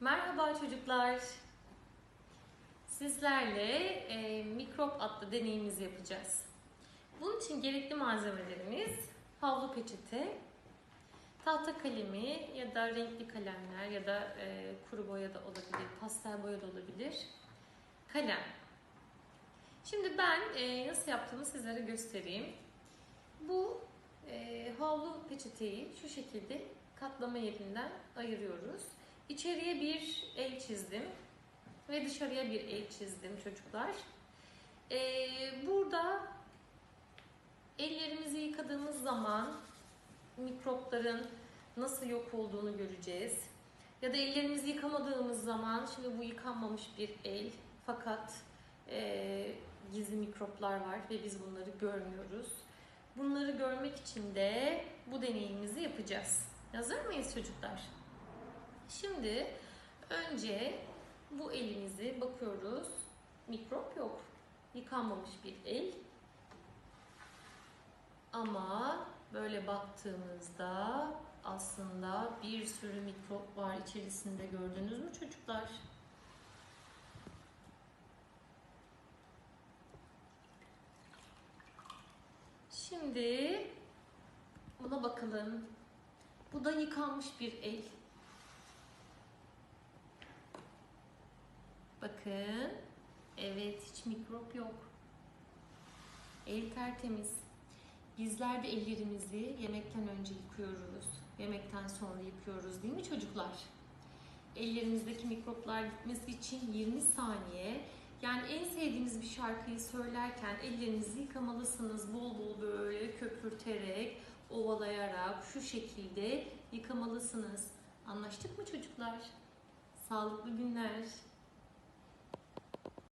Merhaba çocuklar. Sizlerle e, mikrop adlı deneyimizi yapacağız. Bunun için gerekli malzemelerimiz havlu peçete, tahta kalemi ya da renkli kalemler ya da e, kuru boya da olabilir, pastel boya da olabilir, kalem. Şimdi ben e, nasıl yaptığımı sizlere göstereyim. Bu e, havlu peçeteyi şu şekilde katlama yerinden ayırıyoruz. İçeriye bir el çizdim ve dışarıya bir el çizdim çocuklar. Ee, burada ellerimizi yıkadığımız zaman mikropların nasıl yok olduğunu göreceğiz. Ya da ellerimizi yıkamadığımız zaman, şimdi bu yıkanmamış bir el fakat e, gizli mikroplar var ve biz bunları görmüyoruz. Bunları görmek için de bu deneyimimizi yapacağız. Hazır mıyız çocuklar? Şimdi önce bu elimizi bakıyoruz. Mikrop yok. Yıkanmamış bir el. Ama böyle baktığımızda aslında bir sürü mikrop var içerisinde gördünüz mü çocuklar? Şimdi buna bakalım. Bu da yıkanmış bir el. Bakın. Evet hiç mikrop yok. El tertemiz. Bizler de ellerimizi yemekten önce yıkıyoruz. Yemekten sonra yıkıyoruz değil mi çocuklar? Ellerimizdeki mikroplar gitmesi için 20 saniye yani en sevdiğiniz bir şarkıyı söylerken ellerinizi yıkamalısınız. Bol bol böyle köpürterek, ovalayarak şu şekilde yıkamalısınız. Anlaştık mı çocuklar? Sağlıklı günler.